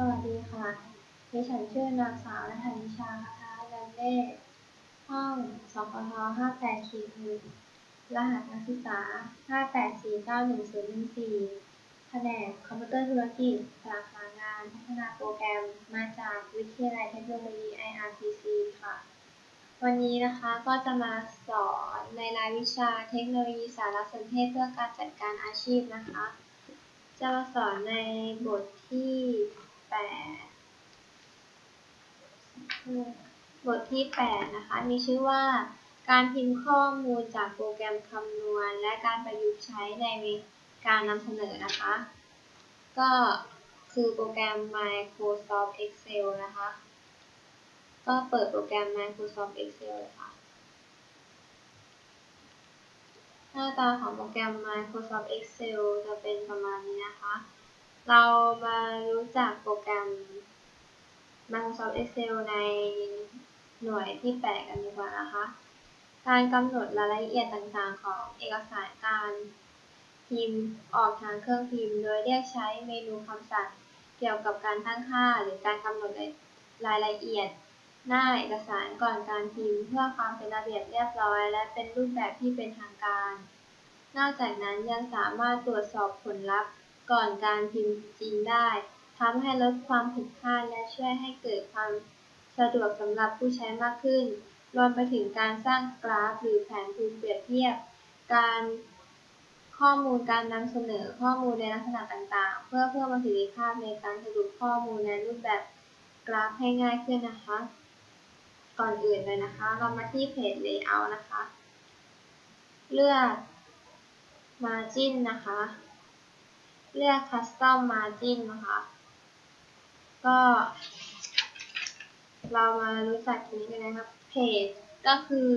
สวัสดีค่ะ ดิฉันชื่อนางสาวนัทนิชาคาทาลันเล่ห้องสกท58ขีด1รหัสนักศึกษา 584911014 แผนกคอมพิวเตอร์ธุรกิจ สาขางานพัฒนาโปรแกรม มาจากวิทยาลัยเทคโนโลยี IRCC ค่ะ วันนี้นะคะก็จะมาสอนในรายวิชาเทคโนโลยีสารสนเทศเพื่อการจัดการอาชีพนะคะ จะมาสอนในบทที่ 8บทที่ 8 นะคะ มีชื่อว่าการพิมพ์ข้อมูลจากโปรแกรมคำนวณ และการประยุกต์ใช้ในการนำเสนอนะคะ ก็คือโปรแกรม Microsoft Excel นะคะ ก็เปิดโปรแกรม Microsoft Excel เลยค่ะ หน้าตาของโปรแกรม Microsoft Excel จะเป็นประมาณนี้นะคะ เรามารู้จักโปรแกรม Microsoft Excel ในหน่วยที่ 8 กันดีกว่านะคะ การกำหนดรายละเอียดต่างๆ ของเอกสารการพิมพ์ออกทางเครื่องพิมพ์ โดยเรียกใช้เมนูคำสั่งเกี่ยวกับการตั้งค่า หรือการกำหนดรายละเอียด หน้าเอกสารก่อนการพิมพ์ เพื่อความเป็นระเบียบเรียบร้อย และเป็นรูปแบบที่เป็นทางการ นอกจากนั้นยังสามารถตรวจสอบผลลัพธ์ ก่อนการพิมพ์จริงได้ทำให้ลดความผิดพลาดและช่วยให้เกิดความสะดวกสำหรับผู้ใช้มากขึ้น รวมไปถึงการสร้างกราฟหรือแผนภูมิเปรียบเทียบ การข้อมูลการนำเสนอข้อมูลในลักษณะต่างๆ เพื่อเพิ่มประสิทธิภาพในการสรุปข้อมูลในรูปแบบกราฟให้ง่ายขึ้นนะคะ ก่อนอื่นเลยนะคะ เรามาที่เพจ Layout นะคะ เลือก Margin นะคะ เลือก Custom Margin นะคะ ก็ เรามารู้จักตรงนี้กันนะครับเพจก็คือ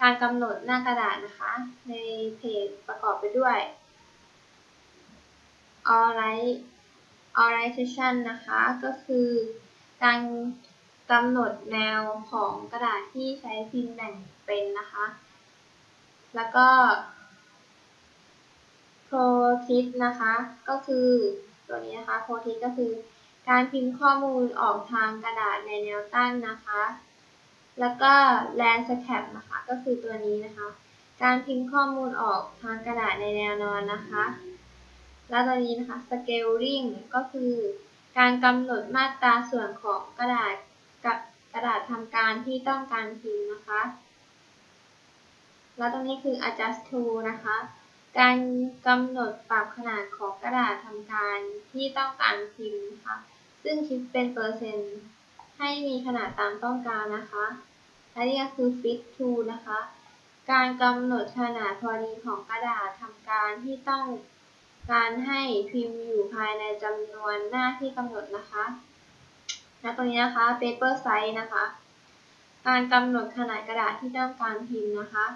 การกำหนดหน้ากระดาษนะคะ ในเพจประกอบไปด้วย Alright Orientation นะคะ ก็คือการกำหนดแนวของกระดาษที่ใช้พิมพ์แบ่งเป็นนะคะ แล้วก็ ProTip นะคะ ก็คือตัวนี้นะคะ ProTip ก็คือ การพิมพ์ข้อมูลออกทางกระดาษในแนวตั้งนะคะ แล้วก็ Landscape นะคะก็คือตัวนี้นะคะ การพิมพ์ข้อมูลออกทางกระดาษในแนวนอนนะคะ แล้วตัวนี้นะคะ Scaling ก็คือการกำหนดมาตราส่วนของกระดาษกับกระดาษทำการที่ต้องการพิมพ์นะคะ แล้วตรงนี้คือ adjust to นะคะ การกำหนดปรับขนาดของกระดาษทำการที่ต้องการพิมพ์นะคะ ซึ่งคิดเป็นเปอร์เซ็นต์ให้มีขนาดตามต้องการนะคะและนี่ก็คือ fit to นะคะ การกำหนดขนาดพอดีของกระดาษทำการที่ต้องการให้พิมพ์อยู่ภายในจำนวนหน้าที่กำหนดนะคะและตรงนี้นะคะ paper size นะคะ การกำหนดขนาดกระดาษที่ต้องการพิมพ์นะคะ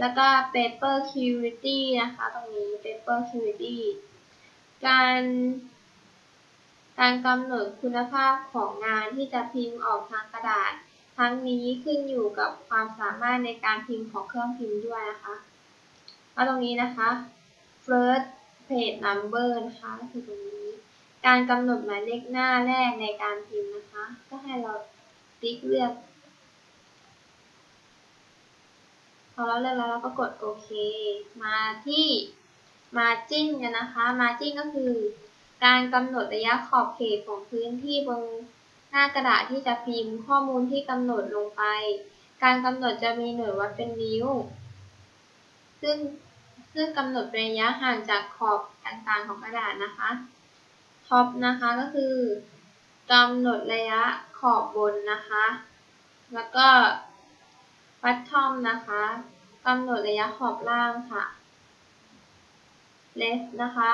แล้วก็ paper quality นะคะ ตรงนี้ paper quality การการกำหนดคุณภาพของงานที่จะพิมพ์ออกทางกระดาษ ทั้งนี้ขึ้นอยู่กับความสามารถในการพิมพ์ของเครื่องพิมพ์ด้วยนะคะแล้วตรงนี้นะคะ first page number นะคะคือตรงนี้ การกำหนดหมายเลขหน้าแรกในการพิมพ์นะคะ ก็ให้เราติ๊กเลือก พอเราเลือกแล้วเราก็กดโอเค มาที่ margin กันนะคะ margin ก็คือ การกำหนดระยะขอบเขตของพื้นที่บนหน้ากระดาษที่จะพิมพ์ข้อมูลที่กำหนดลงไป การกำหนดจะมีหน่วยวัดเป็นนิ้ว ซึ่งซึ่งกำหนดระยะห่างจากขอบต่างๆของกระดาษนะคะท็อปนะคะก็คือกำหนดระยะขอบบนนะคะ แล้วก็ บัตทอมนะคะกำหนดระยะขอบล่างค่ะเลฟนะคะ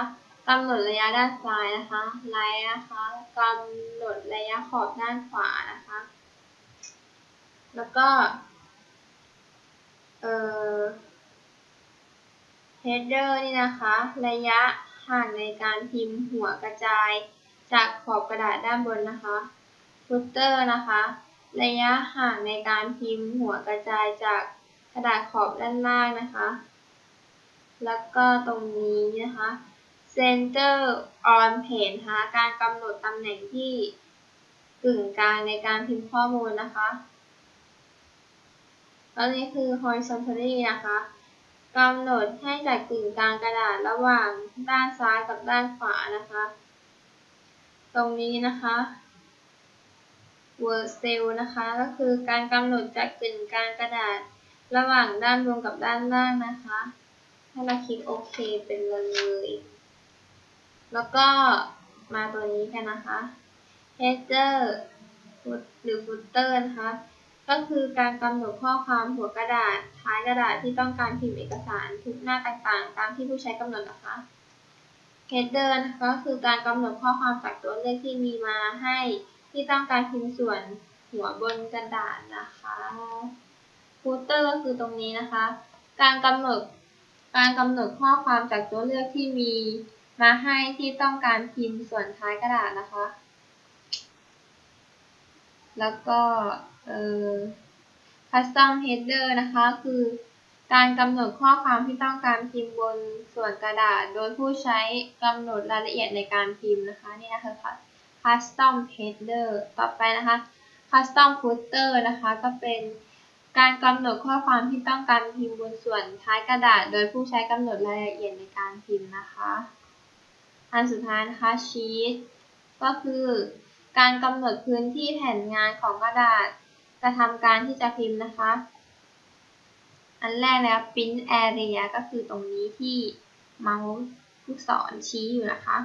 กำหนดระยะด้านซ้ายนะคะไลท์นะคะกำหนดระยะขอบด้านขวานะคะ แล้วก็ เอ่อ header นี่นะคะ ระยะห่างในการพิมพ์หัวกระจายจากขอบกระดาษด้านบนนะคะ footer นะคะ ระยะห่างในการพิมพ์หัวกระจายจากกระดาษขอบด้านล่างนะคะ แล้วก็ตรงนี้นะคะ center on page นะคะการกำหนดตำแหน่งที่กึ่งกลางในการพิมพ์ข้อมูลนะคะแล้วนี้คือ horizontally นะคะกำหนดให้จัดกึ่งกลางกระดาษระหว่างด้านซ้ายกับด้านขวานะคะ ตรงนี้นะคะ word cell นะคะ ก็คือการกำหนดจัดกึ่งกลางกระดาษ ระหว่างด้านบนกับด้านล่างนะคะให้เราคลิกโอเคเป็นเลย แล้วก็มาตัวนี้กันนะคะ header หรือ footer นะคะ ก็คือการกำหนดข้อความหัวกระดาษท้ายกระดาษที่ต้องการพิมพ์เอกสารทุกหน้าต่างๆ ตามที่ผู้ใช้กำหนดนะคะ header นะคะก็คือการกำหนดข้อความจากตัวเลขที่มีมาให้ ที่ต้องการพิมพ์ส่วนหัวบนกระดาษนะคะ footer ก็คือตรงนี้นะคะ การกำหนดการกำหนดข้อความจากตัวเลือกที่มีมาให้ที่ต้องการพิมพ์ส่วนท้ายกระดาษนะคะ แล้วก็เอ่อ custom header นะคะคือการกำหนดข้อความที่ต้องการพิมพ์บนส่วนกระดาษ โดยผู้ใช้กำหนดรายละเอียดในการพิมพ์นะคะนี่นะคะ custom header ต่อไปนะคะ custom footer นะคะก็เป็นการกำหนดข้อความที่ต้องการพิมพ์บนส่วนท้ายกระดาษ โดยผู้ใช้กำหนดรายละเอียดในการพิมพ์นะคะ อันสุดท้ายนะคะ sheet ก็คือการกำหนดพื้นที่แผ่นงานของกระดาษกระทำการที่จะพิมพ์นะคะ อันแรกนะคะ print area ก็คือตรงนี้ที่เมาส์ลูกศรชี้อยู่นะคะ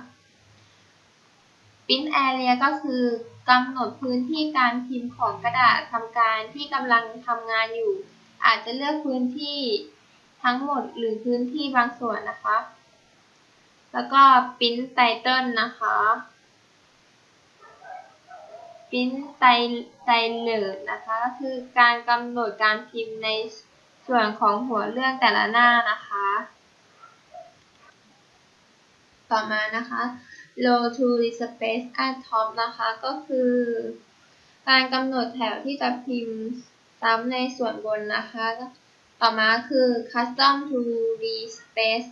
print area ก็คือกำหนดพื้นที่การพิมพ์ของกระดาษทำการที่กำลังทำงานอยู่ อาจจะเลือกพื้นที่ทั้งหมดหรือพื้นที่บางส่วนนะคะ แล้วก็ print title นะคะ print ไตไตเลอร์นะคะก็คือการกำหนดการพิมพ์ในส่วนของหัวเรื่องแต่ละหน้านะคะ ต่อมานะคะ row to space at top นะคะก็คือ การกำหนดแถวที่จะพิมพ์ซ้ำในส่วนบนนะคะ ต่อมาคือ custom to the space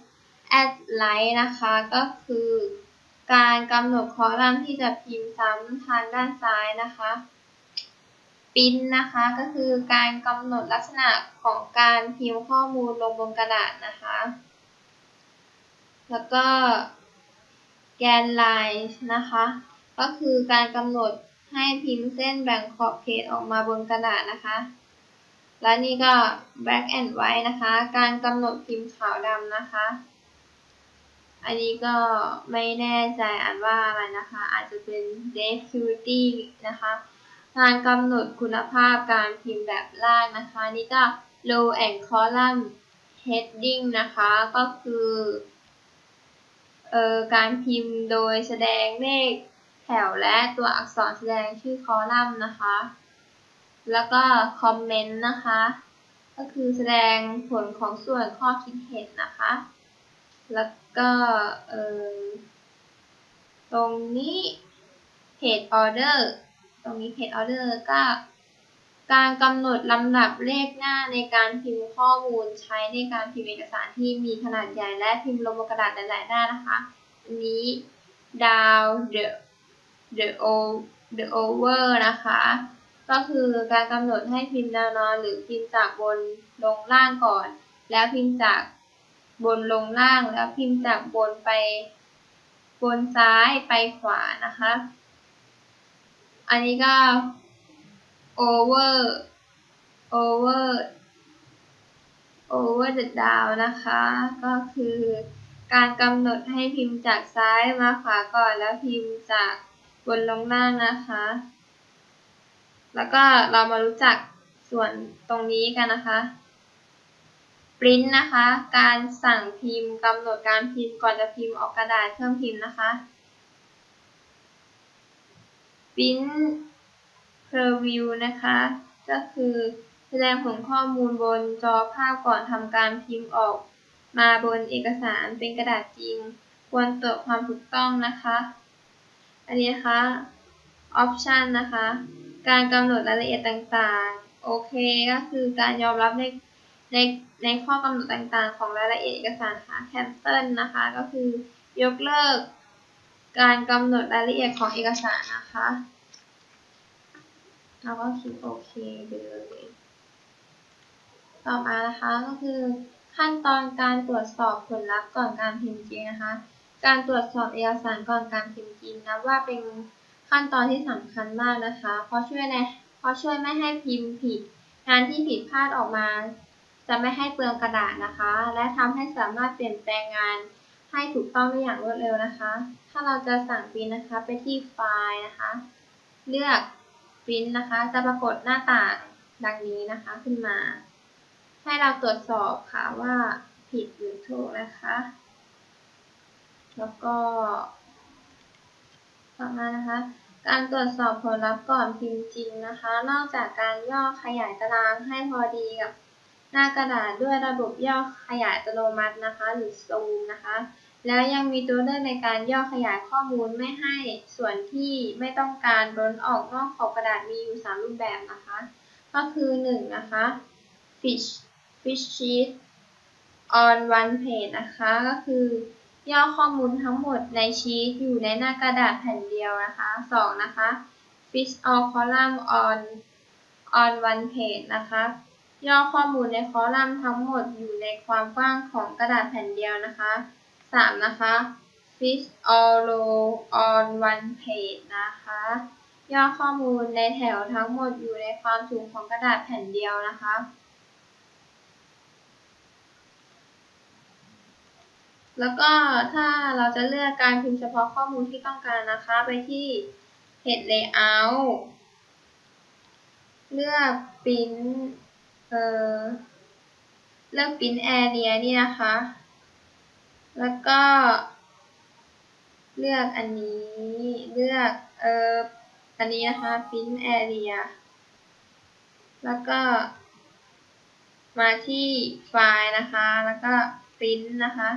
at right นะคะ ก็คือ การกำหนดคอลัมน์ที่จะพิมพ์ซ้ำทางด้านซ้ายนะคะปิ้นนะคะก็คือการกำหนดลักษณะของการพิมพ์ข้อมูลลงบนกระดาษนะคะ แล้วก็ แกนไลน์นะคะ ก็คือการกำหนดให้พิมพ์เส้นแบ่งขอบเขตออกมาบนกระดาษนะคะ และนี่ก็ black and white นะคะ การกำหนดพิมพ์ขาวดำนะคะ อันนี้ก็ไม่แน่ใจอ่านว่าอะไรนะคะ อาจจะเป็น deputy นะคะการกำหนดคุณภาพการพิมพ์แบบล่างนะคะ นี่ก็ row and column heading นะคะ ก็คือ การพิมพ์โดยแสดงเลขแถวและตัวอักษรแสดงชื่อคอลัมน์นะคะ แล้วก็คอมเมนต์นะคะ ก็คือแสดงผลของส่วนข้อคิดเห็นนะคะ แล้วก็เออตรงนี้ page order ตรงนี้ page order ก็ การกำหนดลำดับเลขหน้าในการพิมพ์ข้อมูลใช้ในการพิมพ์เอกสารที่มีขนาดใหญ่และพิมพ์ลงบนกระดาษหลายๆหน้านะคะอันนี้ down the the o the over นะคะ ก็คือการกำหนดให้พิมพ์แนวนอนหรือพิมพ์จากบนลงล่างก่อน แล้วพิมพ์จากบนลงล่างแล้วพิมพ์จากบนไปบนซ้ายไปขวานะคะ อันนี้ก็ over over over the down นะคะ ก็คือการกำหนดให้พิมพ์จากซ้ายมาขวาก่อนแล้วพิมพ์จากบนลงล่างนะคะ แล้วก็เรามารู้จักส่วนตรงนี้กันนะคะ print นะคะ การสั่งพิมพ์กำหนดการพิมพ์ก่อนจะพิมพ์ออกกระดาษเครื่องพิมพ์นะคะ print preview นะคะ ก็คือแสดงผลข้อมูลบนจอภาพก่อนทำการพิมพ์ออก มาบนเอกสารเป็นกระดาษจริง ควรตรวจความถูกต้องนะคะ อันนี้นะคะ option นะคะ การกำหนดรายละเอียดต่างๆ โอเคก็คือการยอมรับในในในข้อกำหนดต่างๆ ของรายละเอียดเอกสารค่ะ cancel นะคะ ก็คือยกเลิก การกำหนดรายละเอียดของเอกสารนะคะ เราก็คลิกโอเคไปเลยต่อมานะคะก็คือขั้นตอนการตรวจสอบผลลัพธ์ก่อนการพิมพ์จริงนะคะ การตรวจสอบเอกสารก่อนการพิมพ์จริงนะว่าเป็นขั้นตอนที่สำคัญมากนะคะ เพราะช่วยในเพราะช่วยไม่ให้พิมพ์ผิด งานที่ผิดพลาดออกมา จะไม่ให้เปลืองกระดาษนะคะ และทำให้สามารถเปลี่ยนแปลงงานให้ถูกต้องได้อย่างรวดเร็วนะคะ ถ้าเราจะสั่งพิมพ์นะคะไปที่ไฟล์นะคะ เลือก พิมพ์นะคะ จะปรากฏหน้าต่างดังนี้นะคะขึ้นมา ให้เราตรวจสอบค่ะว่าผิดหรือถูกนะคะ แล้วก็ต่อมานะคะ การตรวจสอบผลลัพธ์ก่อนพิมพ์จริงนะคะ นอกจากการย่อขยายตารางให้พอดีกับหน้ากระดาษด้วยระบบย่อขยายอัตโนมัตินะคะ หรือซูมนะคะ แล้วยังมีตัวเลือกในการย่อขยายข้อมูลไม่ให้ส่วนที่ไม่ต้องการล้นออกนอกขอบกระดาษมีอยู่ 3 รูปแบบนะคะ ก็คือ 1 นะคะ fish fish sheet on one page นะคะ ก็คือย่อข้อมูลทั้งหมดในชีตอยู่ในหน้ากระดาษแผ่นเดียวนะคะ 2 นะคะ fish all column on on one page นะคะย่อข้อมูลในคอลัมน์ทั้งหมดอยู่ในความกว้างของกระดาษแผ่นเดียวนะคะ 3นะคะ fish all row on one page นะคะ ย่อข้อมูลในแถวทั้งหมดอยู่ในความสูงของกระดาษแผ่นเดียวนะคะ แล้วก็ถ้าเราจะเลือกการพิมพ์เฉพาะข้อมูลที่ต้องการนะคะ ไปที่ head layout เลือก print เอ่อ เลือก print area นี่นะคะ แล้วก็ เลือกอันนี้ เลือกเอ่ออันนี้นะคะ print area แล้วก็ มาที่ไฟล์นะคะ แล้วก็ print นะคะ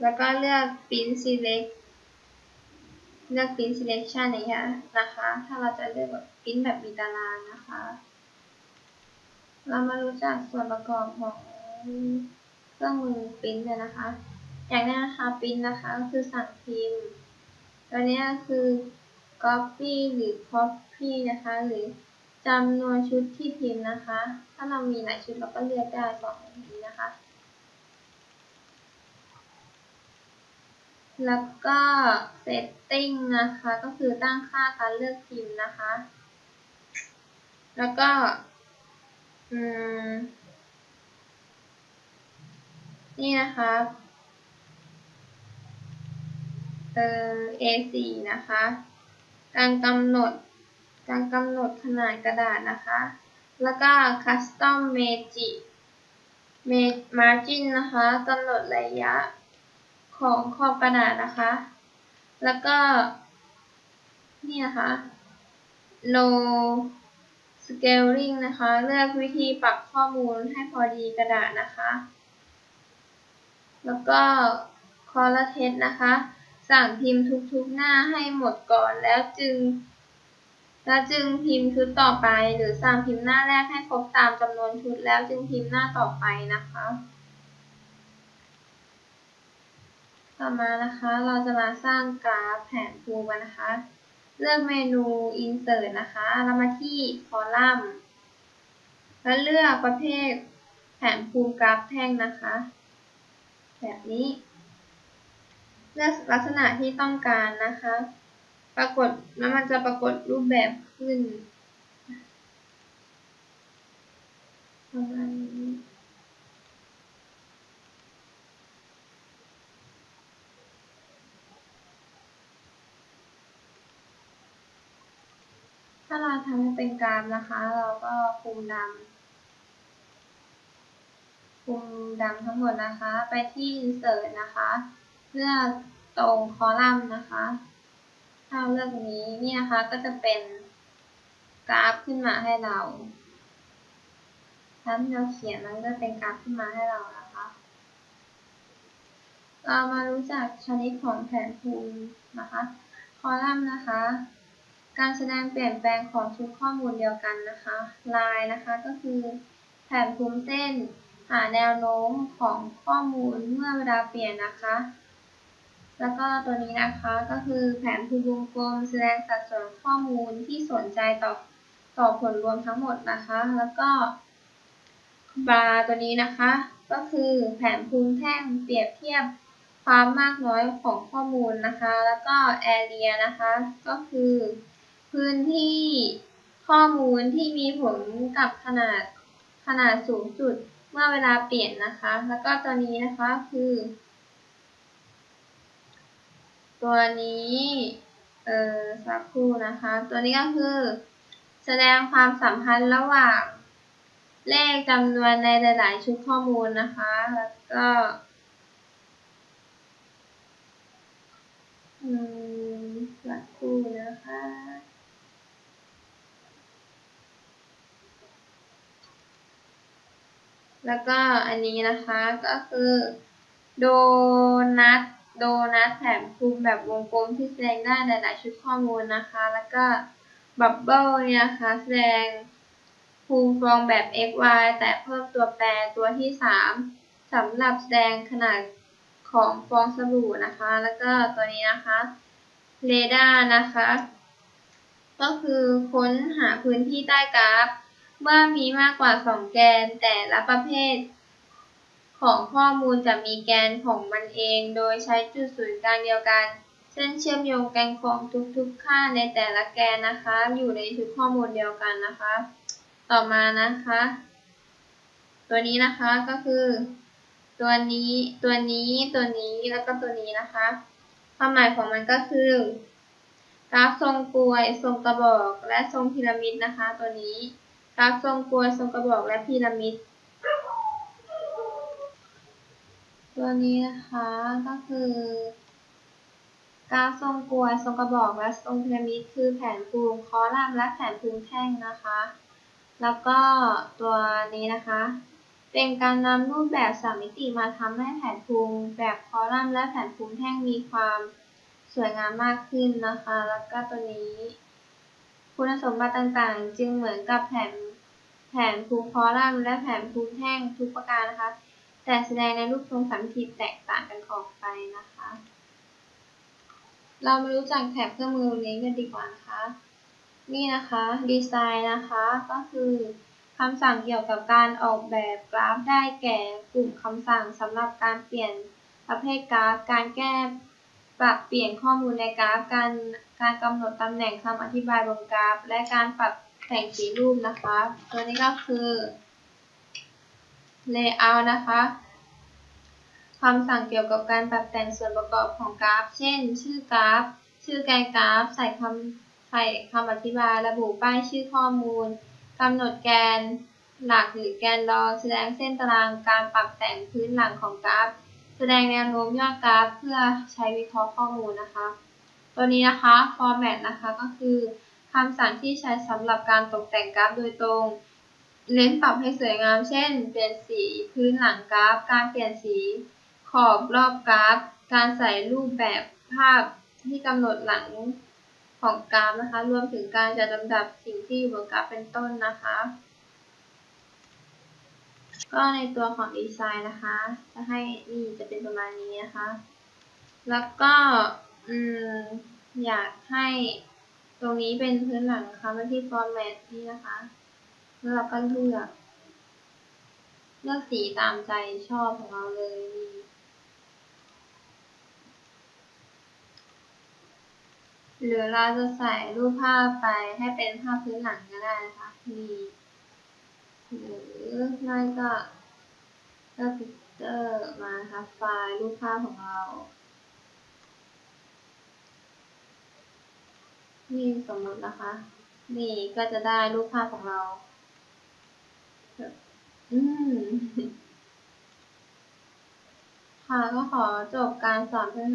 แล้วก็เลือก print select เลือก print selection อย่างเงี้ยนะคะ ถ้าเราจะเลือกแบบ print แบบมีตารางนะคะ เรามารู้จักส่วนประกอบของ เครื่องมือ print เลยนะคะ อย่างแรกนะคะ print นะคะก็คือสั่งพิมพ์ตัวนี้คือ copy หรือ copy นะคะ หรือจำนวนชุดที่พิมพ์นะคะ ถ้าเรามีหลายชุดเราก็เลือกได้สองอย่างนี้นะคะ แล้วก็ setting นะคะ ก็คือตั้งค่าการเลือกพิมพ์นะคะ แล้วก็ อืม นี่นะคะเอ่อ A4 นะคะ การกำหนดการกำหนดขนาดกระดาษนะคะ แล้วก็ custom magic margin นะคะกำหนดระยะของขอบกระดาษนะคะ แล้วก็ นี่นะคะ low scaling นะคะ เลือกวิธีปรับข้อมูลให้พอดีกระดาษนะคะ แล้วก็ color text นะคะ สั่งพิมพ์ทุกๆหน้าให้หมดก่อนแล้วจึง แล้วจึงพิมพ์ชุดต่อไป หรือสั่งพิมพ์หน้าแรกให้ครบตามจำนวนชุดแล้วจึงพิมพ์หน้าต่อไปนะคะ ต่อมานะคะเราจะมาสร้างกราฟแผนภูมิกันนะคะ เลือกเมนู insert นะคะแล้วมาที่คอลัมน์แล้วเลือกประเภทแผนภูมิกราฟแท่งนะคะ แบบนี้ เลือกลักษณะที่ต้องการนะคะ ปรากฏแล้วมันจะปรากฏรูปแบบขึ้นประมาณนี้ถ้าเราทำให้เป็นกราฟนะคะ เราก็คุมดำ คุมดำทั้งหมดนะคะ ไปที่ insert นะคะ เลือกตรงคอลัมน์นะคะ ถ้าเลือกนี้นี่นะคะก็จะเป็นกราฟขึ้นมาให้เราถ้าเราเขียนมันก็เป็นกราฟขึ้นมาให้เรานะคะ เรามารู้จักชนิดของแผนภูมินะคะ คอลัมน์นะคะ การแสดงเปลี่ยนแปลงของชุดข้อมูลเดียวกันนะคะ ลายนะคะก็คือแผนภูมิเส้น หาแนวโน้มของข้อมูลเมื่อเวลาเปลี่ยนนะคะ แล้วก็ตัวนี้นะคะก็คือแผนภูมิวงกลมแสดงสัดส่วนข้อมูลที่สนใจต่อต่อผลรวมทั้งหมดนะคะ แล้วก็บาร์ตัวนี้นะคะ ก็คือแผนภูมิแท่งเปรียบเทียบความมากน้อยของข้อมูลนะคะ แล้วก็ area นะคะ ก็คือพื้นที่ข้อมูลที่มีผลกับขนาดขนาดสูงสุด มื่อเวลาเปลี่ยนนะคะ แล้วก็ตัวนี้นะคะคือ ตัวนี้ เออสักครู่นะคะ ตัวนี้ก็คือ แสดงความสัมพันธ์ระหว่าง เลขจำนวนในหลาย ๆ ชุดข้อมูลนะคะ แล้วก็สักครู่นะคะ แล้วก็อันนี้นะคะก็คือโดนัทโดนัทแถมภูมแบบวงกลมที่แสดงได้หลายๆชุดข้อมูลนะคะ แล้วก็บับเบิลเนี่ยนะคะแสดงภูมิฟองแบบ x y แต่เพิ่มตัวแปรตัวที่ 3สำหรับแสดงขนาดของฟองสบู่นะคะ แล้วก็ตัวนี้นะคะเรดาร์นะคะ ก็คือค้นหาพื้นที่ใต้กราฟ เมื่อมีมากกว่า2แกน แต่ละประเภท ของข้อมูลจะมีแกนของมันเอง โดยใช้จุดศูนย์กลางเดียวกัน เช่นเชื่อมโยงแกนของทุกๆค่าในแต่ละแกนนะคะ อยู่ในชุดข้อมูลเดียวกันนะคะ ต่อมานะคะ ตัวนี้นะคะก็คือ ตัวนี้ตัวนี้ตัวนี้แล้วก็ตัวนี้นะคะความหมายของมันก็คือกราฟทรงกลวย ทรงกระบอก และทรงพีระมิดนะคะ ตัวนี้ กราฟทรงกลวยทรงกระบอกและพีระมิด ตัวนี้นะคะก็คือกาฟทรงกลวยทรงกระบอกและทรงพีระมิดคือแผนภูมิคอลัมน์และแผนภูมิแท่งนะคะ แล้วก็ตัวนี้นะคะ เป็นการนำรูปแบบสามมิติมาทำให้แผนภูมิแบบคอลัมน์และแผนภูมิแท่งมีความสวยงามมากขึ้นนะคะ แล้วก็ตัวนี้ คุณสมบัติต่างๆ จึงเหมือนกับแผน แผนภูมิคอลัมน์และแผนภูมิแท่งทุกประการนะคะ แต่แสดงในรูปทรงสามมิติแตกต่างกันออกไปนะคะ เรามารู้จักแถบเครื่องมือนี้กันดีกว่านะคะ นี่นะคะดีไซน์นะคะก็คือคำสั่งเกี่ยวกับการออกแบบกราฟได้แก่กลุ่มคำสั่งสำหรับการเปลี่ยนประเภทกราฟ การแก้ปรับเปลี่ยนข้อมูลในกราฟ การการกำหนดตำแหน่งคำอธิบายบนกราฟ และการปรับ แต่งสีรูปนะคะ ตัวนี้ก็คือ layout นะคะคำสั่งเกี่ยวกับการปรับแต่งส่วนประกอบของกราฟ เช่น ชื่อกราฟ ชื่อแกนกราฟ ใส่คำใส่คำอธิบาย ระบุป้ายชื่อข้อมูลกำหนดแกนหลักหรือแกนรอง แสดงเส้นตารางการปรับแต่งพื้นหลังของกราฟ แสดงแนวโน้มยอดกราฟ เพื่อใช้วิเคราะห์ข้อมูลนะคะ ตัวนี้นะคะ format นะคะก็คือ คำสั่งที่ใช้สำหรับการตกแต่งกราฟโดยตรง เน้นปรับให้สวยงาม เช่น เปลี่ยนสีพื้นหลังกราฟ การเปลี่ยนสี ขอบรอบกราฟ การใส่รูปแบบภาพที่กำหนดหลังของกราฟนะคะ รวมถึงการจัดลำดับสิ่งที่อยู่บนกราฟเป็นต้นนะคะ ก็ในตัวของดีไซน์นะคะ จะให้นี่จะเป็นประมาณนี้นะคะ แล้วก็ อืม อยากให้ ตรงนี้เป็นพื้นหลังนะคะมาที่ format นี่นะคะ แล้วเราก็เลือก เลือกสีตามใจชอบของเราเลยนี่หรือเราจะใส่รูปภาพไปให้เป็นภาพพื้นหลังก็ได้นะคะนี่หรือไม่ก็เลือกพิกเจอร์มาค่ะไฟล์รูปภาพของเรา นี่สมมตินะคะ นี่ก็จะได้รูปภาพของเรา อืม ค่ะก็ขอจบการสอนเพื่อน